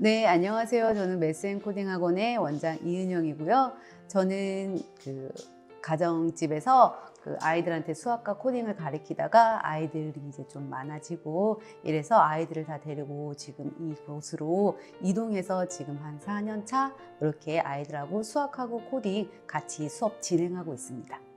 네, 안녕하세요. 저는 메스앤 코딩 학원의 원장 이은영이고요. 저는 그 가정집에서 그 아이들한테 수학과 코딩을 가르치다가 아이들이 이제 좀 많아지고 이래서 아이들을 다 데리고 지금 이곳으로 이동해서 지금 한 4년 차 이렇게 아이들하고 수학하고 코딩 같이 수업 진행하고 있습니다.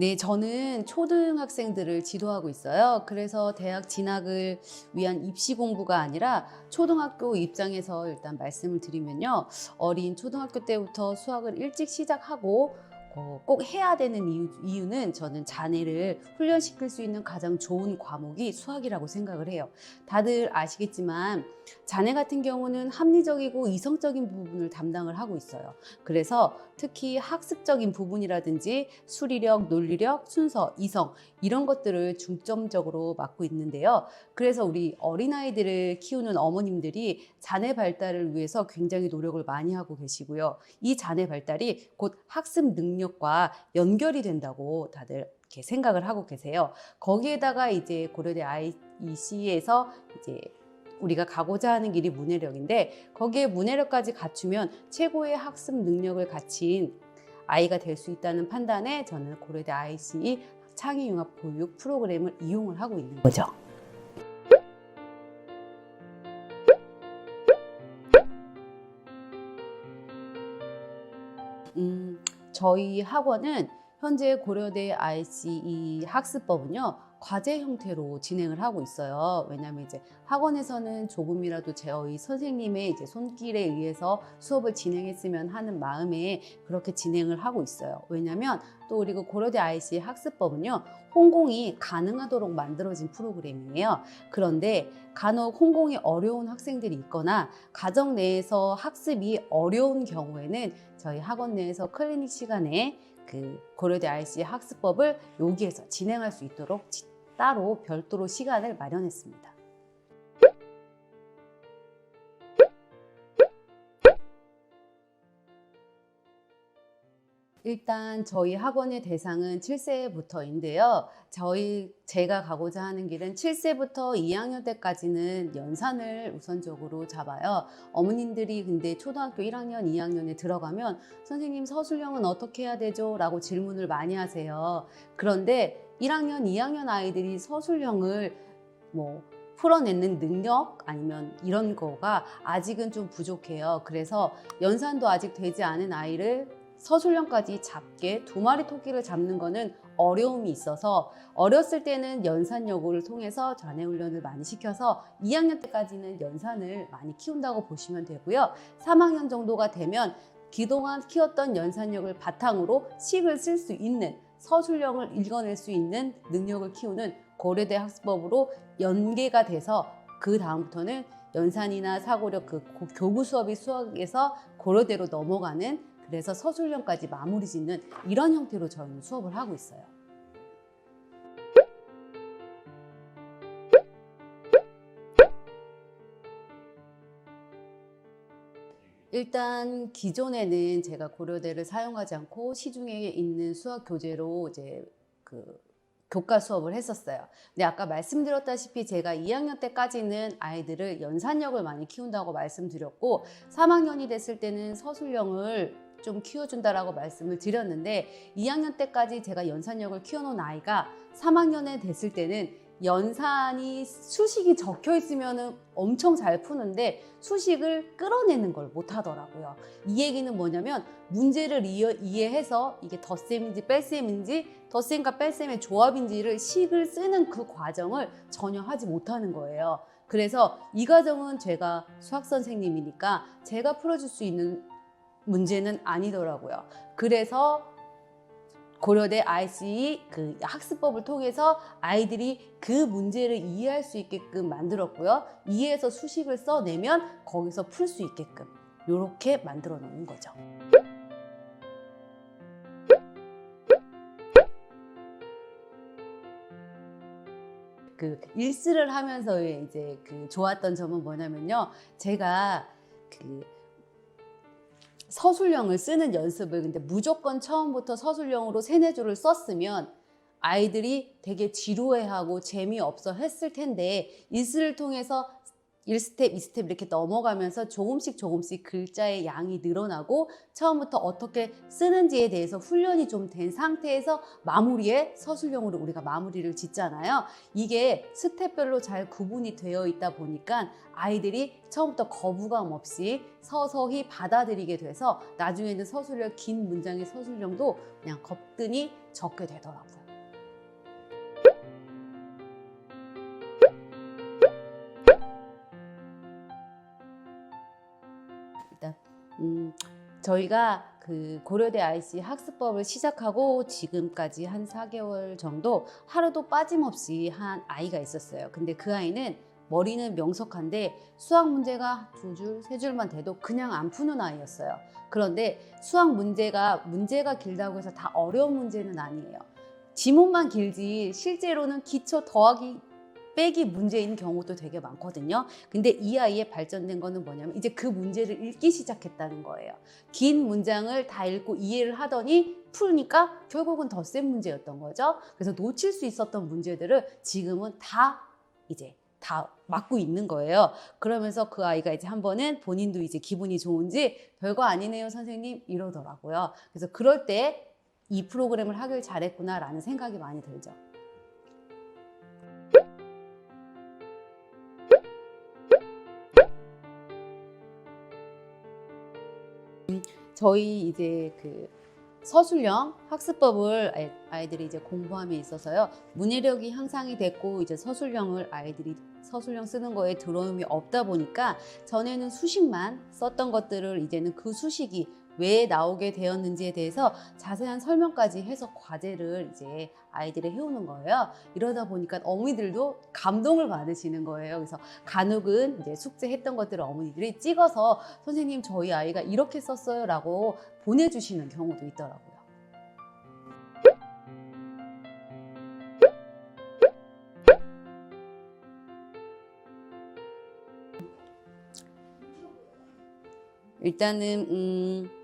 네, 저는 초등학생들을 지도하고 있어요. 그래서 대학 진학을 위한 입시 공부가 아니라 초등학교 입장에서 일단 말씀을 드리면요. 어린 초등학교 때부터 수학을 일찍 시작하고 어, 꼭 해야 되는 이유, 이유는 저는 자녀를 훈련시킬 수 있는 가장 좋은 과목이 수학이라고 생각을 해요. 다들 아시겠지만 자녀 같은 경우는 합리적이고 이성적인 부분을 담당을 하고 있어요. 그래서 특히 학습적인 부분이라든지 수리력, 논리력, 순서, 이성 이런 것들을 중점적으로 맡고 있는데요. 그래서 우리 어린아이들을 키우는 어머님들이 자녀 발달을 위해서 굉장히 노력을 많이 하고 계시고요. 이 자녀 발달이 곧 학습 능력 과 연결이 된다고 다들 이렇게 생각을 하고 계세요. 거기에다가 이제 고려대 IEC에서 이제 우리가 가고자 하는 길이 문해력인데 거기에 문해력까지 갖추면 최고의 학습 능력을 갖춘 아이가 될 수 있다는 판단에 저는 고려대 ICE 창의융합 교육 프로그램을 이용을 하고 있는 거죠. 저희 학원은 현재 고려대 ICE 학습법은요 과제 형태로 진행을 하고 있어요. 왜냐하면 이제 학원에서는 조금이라도 저희 선생님의 이제 손길에 의해서 수업을 진행했으면 하는 마음에 그렇게 진행을 하고 있어요. 왜냐하면 또 우리 그 고려대 ICE 학습법은요 홍공이 가능하도록 만들어진 프로그램이에요. 그런데 간혹 홍공이 어려운 학생들이 있거나 가정 내에서 학습이 어려운 경우에는 저희 학원 내에서 클리닉 시간에 그 고려대 IC 학습법을 여기에서 진행할 수 있도록 지- 따로 별도로 시간을 마련했습니다. 일단 저희 학원의 대상은 7세부터인데요. 저희 제가 가고자 하는 길은 7세부터 2학년 때까지는 연산을 우선적으로 잡아요. 어머님들이 근데 초등학교 1학년, 2학년에 들어가면 선생님 서술형은 어떻게 해야 되죠? 라고 질문을 많이 하세요. 그런데 1학년, 2학년 아이들이 서술형을 뭐 풀어내는 능력 아니면 이런 거가 아직은 좀 부족해요. 그래서 연산도 아직 되지 않은 아이를 서술형까지 잡게 두 마리 토끼를 잡는 거는 어려움이 있어서 어렸을 때는 연산 여고를 통해서 자뇌 훈련을 많이 시켜서 2학년 때까지는 연산을 많이 키운다고 보시면 되고요. 3학년 정도가 되면 그동안 키웠던 연산력을 바탕으로 식을 쓸 수 있는 서술형을 읽어낼 수 있는 능력을 키우는 고려대 학습법으로 연계가 돼서 그 다음부터는 연산이나 사고력 그 고- 교구 수업이 수학에서 고려대로 넘어가는 그래서 서술형까지 마무리 짓는 이런 형태로 저희는 수업을 하고 있어요. 일단 기존에는 제가 고려대를 사용하지 않고 시중에 있는 수학 교재로 이제 그 교과 수업을 했었어요. 근데 아까 말씀드렸다시피 제가 2학년 때까지는 아이들을 연산력을 많이 키운다고 말씀드렸고 3학년이 됐을 때는 서술형을 좀 키워준다라고 말씀을 드렸는데 2학년 때까지 제가 연산력을 키워놓은 아이가 3학년에 됐을 때는 연산이 수식이 적혀 있으면 엄청 잘 푸는데 수식을 끌어내는 걸 못 하더라고요. 이 얘기는 뭐냐면 문제를 이해, 이해해서 이게 덧셈인지 뺄셈인지 덧셈과 뺄셈의 조합인지를 식을 쓰는 그 과정을 전혀 하지 못하는 거예요. 그래서 이 과정은 제가 수학 선생님이니까 제가 풀어줄 수 있는 문제는 아니더라고요. 그래서 고려대 IC 그 학습법을 통해서 아이들이 그 문제를 이해할 수 있게끔 만들었고요. 이해해서 수식을 써내면 거기서 풀 수 있게끔 이렇게 만들어 놓은 거죠. 그 일스를 하면서의 이제 그 좋았던 점은 뭐냐면요. 제가 그 서술형을 쓰는 연습을 근데 무조건 처음부터 서술형으로 세네 줄을 썼으면 아이들이 되게 지루해하고 재미없어 했을 텐데 일스를 통해서 1스텝, 2스텝 이렇게 넘어가면서 조금씩 조금씩 글자의 양이 늘어나고 처음부터 어떻게 쓰는지에 대해서 훈련이 좀 된 상태에서 마무리에 서술형으로 우리가 마무리를 짓잖아요. 이게 스텝별로 잘 구분이 되어 있다 보니까 아이들이 처음부터 거부감 없이 서서히 받아들이게 돼서 나중에는 서술형 긴 문장의 서술형도 그냥 거뜬히 적게 되더라고요. 음, 저희가 그 고려대 IC 학습법을 시작하고 지금까지 한 4개월 정도 하루도 빠짐없이 한 아이가 있었어요. 근데 그 아이는 머리는 명석한데 수학 문제가 두 줄, 세 줄만 돼도 그냥 안 푸는 아이였어요. 그런데 수학 문제가 문제가 길다고 해서 다 어려운 문제는 아니에요. 지문만 길지 실제로는 기초 더하기 빼기 문제인 경우도 되게 많거든요. 근데 이 아이의 발전된 거는 뭐냐면 이제 그 문제를 읽기 시작했다는 거예요. 긴 문장을 다 읽고 이해를 하더니 풀니까 결국은 더 센 문제였던 거죠. 그래서 놓칠 수 있었던 문제들을 지금은 다 이제 다 맞고 있는 거예요. 그러면서 그 아이가 이제 한 번은 본인도 이제 기분이 좋은지 별거 아니네요, 선생님 이러더라고요. 그래서 그럴 때 이 프로그램을 하길 잘했구나라는 생각이 많이 들죠. 저희 이제 그 서술형 학습법을 아이- 아이들이 이제 공부함에 있어서요. 문해력이 향상이 됐고 이제 서술형을 아이들이 서술형 쓰는 거에 들어옴이 없다 보니까 전에는 수식만 썼던 것들을 이제는 그 수식이 왜 나오게 되었는지에 대해서 자세한 설명까지 해서 과제를 이제 아이들이 해오는 거예요. 이러다 보니까 어머니들도 감동을 받으시는 거예요. 그래서 간혹은 이제 숙제했던 것들을 어머니들이 찍어서 선생님 저희 아이가 이렇게 썼어요 라고 보내주시는 경우도 있더라고요. 일단은 음,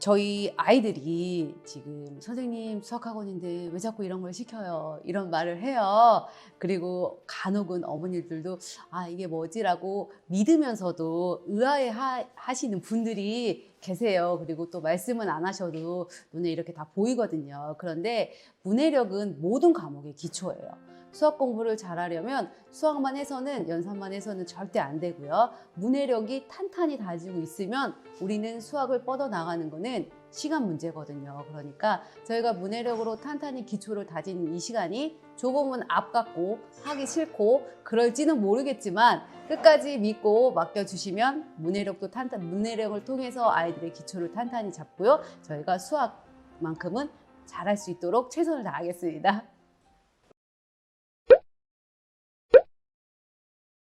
저희 아이들이 지금 선생님 수학학원인데 왜 자꾸 이런 걸 시켜요? 이런 말을 해요. 그리고 간혹은 어머니들도 아 이게 뭐지라고 믿으면서도 의아해 하, 하시는 분들이 계세요. 그리고 또 말씀은 안 하셔도 눈에 이렇게 다 보이거든요. 그런데 문해력은 모든 과목의 기초예요. 수학 공부를 잘하려면 수학만 해서는 연산만 해서는 절대 안 되고요. 문해력이 탄탄히 다지고 있으면 우리는 수학을 뻗어 나가는 거는 시간 문제거든요. 그러니까 저희가 문해력으로 탄탄히 기초를 다진 이 시간이 조금은 앞같고 하기 싫고 그럴지는 모르겠지만 끝까지 믿고 맡겨주시면 문해력도 탄탄 문해력을 통해서 아이들의 기초를 탄탄히 잡고요. 저희가 수학만큼은 잘할 수 있도록 최선을 다하겠습니다.